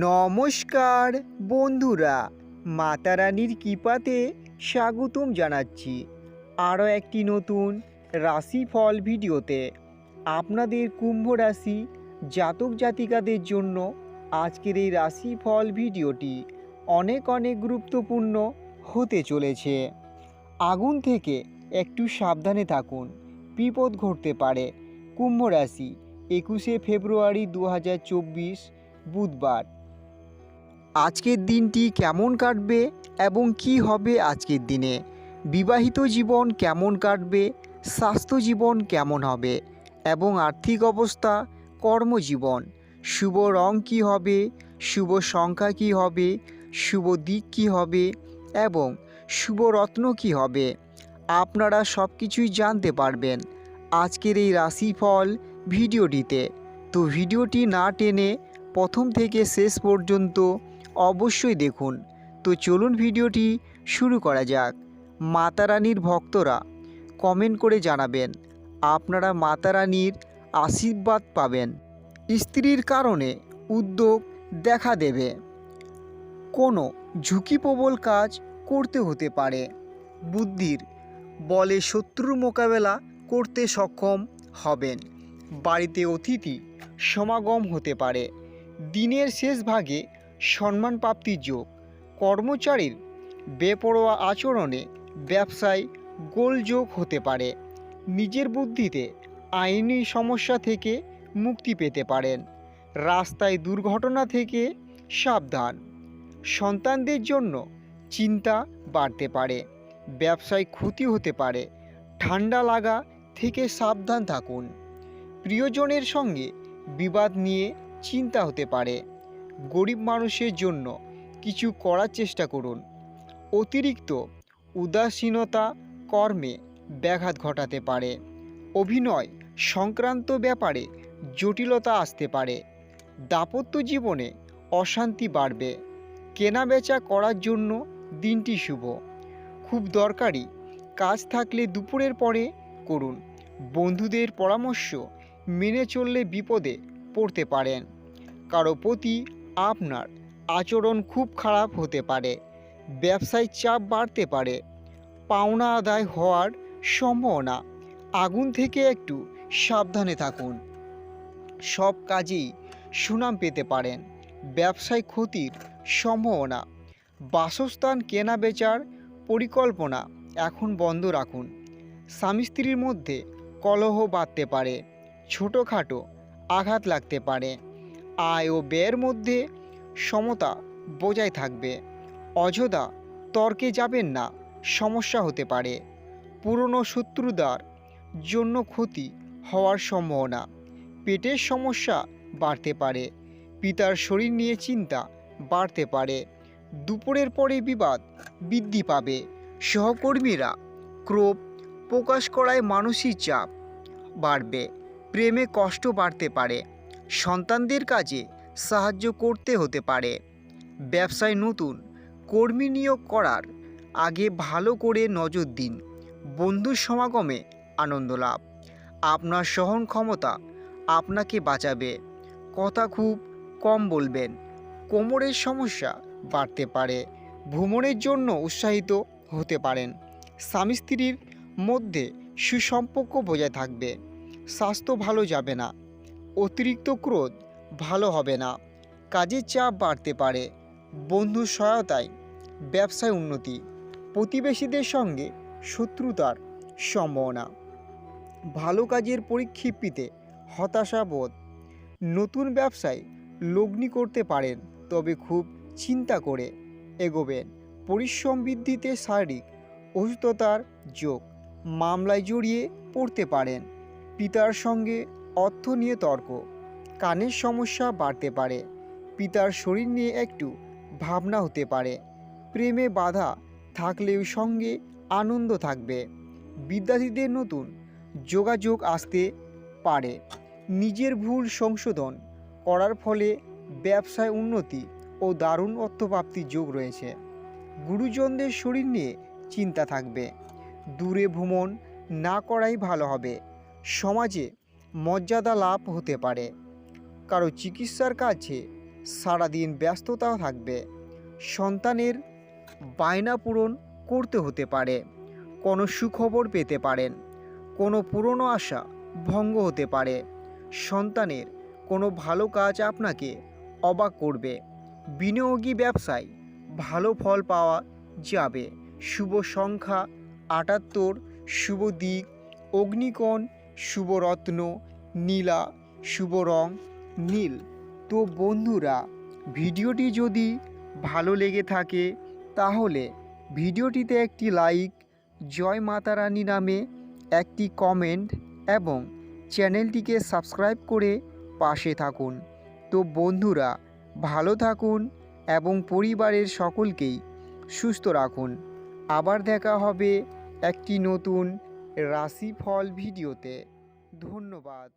নমস্কার, বন্ধুরা। মাতা রানীর কৃপাতে স্বাগতম জানাচ্ছি আরও একটি নতুন রাশিফল ভিডিওতে। আপনাদের কুম্ভ রাশি জাতক জাতিকাদের জন্য আজকের এই রাশিফল ভিডিওটি অনেক অনেক গুরুত্বপূর্ণ হতে চলেছে। আগুন থেকে একটু সাবধানে থাকুন, বিপদ ঘটতে পারে। কুম্ভ রাশি একুশে ফেব্রুয়ারি দু হাজার চব্বিশ, বুধবার। আজকের দিনটি কেমন কাটবে এবং কি হবে আজকের দিনে? বিবাহিত জীবন কেমন কাটবে? স্বাস্থ্য জীবন কেমন হবে? এবং আর্থিক অবস্থা? কর্মজীবন? শুভ রং কি হবে? শুভ সংখ্যা কি হবে? শুভ দিক কি হবে? এবং শুভ রত্ন কি হবে? আপনারা সব কিছুই জানতে পারবেন আজকের এই রাশিফল ভিডিওটিতে। তো ভিডিওটি না টেনে প্রথম থেকে শেষ পর্যন্ত অবশ্যই দেখুন। তো চলুন ভিডিওটি শুরু করা যাক। মাতা রানীর ভক্তরা কমেন্ট করে জানাবেন, আপনারা মাতা রানীর আশীর্বাদ পাবেন। স্ত্রীর কারণে উদ্যোগ দেখা দেবে। কোনো ঝুঁকিপ্রবল কাজ করতে হতে পারে। বুদ্ধির বলে শত্রুর মোকাবেলা করতে সক্ষম হবেন। বাড়িতে অতিথি সমাগম হতে পারে। দিনের শেষ ভাগে সম্মান প্রাপ্তির যোগ। কর্মচারীর বেপরোয়া আচরণে ব্যবসায় গোলযোগ হতে পারে। নিজের বুদ্ধিতে আইনি সমস্যা থেকে মুক্তি পেতে পারেন। রাস্তায় দুর্ঘটনা থেকে সাবধান। সন্তানদের জন্য চিন্তা বাড়তে পারে। ব্যবসায় ক্ষতি হতে পারে। ঠান্ডা লাগা থেকে সাবধান থাকুন। প্রিয়জনের সঙ্গে বিবাদ নিয়ে চিন্তা হতে পারে। গরিব মানুষের জন্য কিছু করার চেষ্টা করুন। অতিরিক্ত উদাসীনতা কর্মে ব্যাঘাত ঘটাতে পারে। অভিনয় সংক্রান্ত ব্যাপারে জটিলতা আসতে পারে। দাপত্য জীবনে অশান্তি বাড়বে। কেনাবেচা করার জন্য দিনটি শুভ। খুব দরকারি কাজ থাকলে দুপুরের পরে করুন। বন্ধুদের পরামর্শ মেনে চললে বিপদে পড়তে পারেন। কারও প্রতি আপনার আচরণ খুব খারাপ হতে পারে, ব্যবসায় চাপ বাড়তে পারে, পাওনা আদায় হওয়ার সম্ভাবনা। আগুন থেকে একটু সাবধানে থাকুন। সব কাজেই সুনাম পেতে পারেন। ব্যবসায় ক্ষতির সম্ভাবনা। বাসস্থান কেনা বেচার পরিকল্পনা এখন বন্ধ রাখুন। স্বামী স্ত্রীর মধ্যে কলহ বাড়তে পারে, ছোটোখাটো আঘাত লাগতে পারে। আয় ও ব্যয়ের মধ্যে সমতা বজায় থাকবে। অযোধ্যা তর্কে যাবেন না, সমস্যা হতে পারে। পুরনো শত্রুদার জন্য ক্ষতি হওয়ার সম্ভাবনা। পেটের সমস্যা বাড়তে পারে, পিতার শরীর নিয়ে চিন্তা বাড়তে পারে। দুপুরের পরে বিবাদ বৃদ্ধি পাবে। সহকর্মীরা ক্রোধ প্রকাশ করায় মানসিক চাপ বাড়বে, প্রেমে কষ্ট বাড়তে পারে। সন্তানদের কাজে সাহায্য করতে হতে পারে। ব্যবসায় নতুন, কর্মী নিয়োগ করার, আগে ভালো করে নজর দিন, বন্ধুর সমাগমে আনন্দ লাভ। আপনার সহন ক্ষমতা আপনাকে বাঁচাবে। কথা খুব কম বলবেন, কোমরের সমস্যা বাড়তে পারে, ভ্রমণের জন্য উৎসাহিত হতে পারেন। স্বামী স্ত্রীর মধ্যে সুসম্পর্ক বজায় থাকবে, স্বাস্থ্য ভালো যাবে না। অতিরিক্ত ক্রোধ ভালো হবে না। কাজের চাপ বাড়তে পারে। বন্ধুর সহায়তায় ব্যবসায় উন্নতি, প্রতিবেশীদের সঙ্গে শত্রুতার সম্ভাবনা। ভালো কাজের পরিক্ষিপ্তিতে হতাশা বোধ। নতুন ব্যবসায় লগ্নি করতে পারেন, তবে খুব চিন্তা করে এগোবেন। পরিশ্রম বৃদ্ধিতে শারীরিক অসুস্থতার যোগ মামলায় জড়িয়ে পড়তে পারেন। পিতার সঙ্গে অর্থ নিয়ে তর্ক। কানের সমস্যা বাড়তে পারে। পিতার শরীর নিয়ে একটু ভাবনা হতে পারে। প্রেমে বাধা থাকলেও সঙ্গে আনন্দ থাকবে। বিদ্যার্থীদের নতুন যোগাযোগ আসতে পারে। নিজের ভুল সংশোধন করার ফলে ব্যবসায় উন্নতি ও দারুণ অর্থপ্রাপ্তির যোগ রয়েছে। গুরুজনদের শরীর নিয়ে চিন্তা থাকবে। দূরে ভ্রমণ না করাই ভালো হবে। সমাজে মর্যাদা লাভ হতে পারে। কারও চিকিৎসার কাছে সারাদিন ব্যস্ততা থাকবে। সন্তানের বায়না পূরণ করতে হতে পারে। কোনো সুখবর পেতে পারেন। কোনো পুরনো আশা ভঙ্গ হতে পারে। সন্তানের কোনো ভালো কাজ আপনাকে অবাক করবে। বিনিয়োগী ব্যবসায় ভালো ফল পাওয়া যাবে। শুভ সংখ্যা আটাত্তর, শুভ দিক, অগ্নিকোণ শুভ রত্ন নীলা শুভ রং নীল। তো বন্ধুরা, ভিডিওটি যদি ভালো লেগে থাকে, তাহলে ভিডিওটিতে একটি লাইক, জয় মাতা রানী নামে একটি কমেন্ট এবং চ্যানেলটিকে সাবস্ক্রাইব করে পাশে থাকুন। তো বন্ধুরা, ভালো থাকুন এবং পরিবারের সকলকেই সুস্থ রাখুন। আবার দেখা হবে একটি নতুন রাশিফল ভিডিওতে। ধন্যবাদ।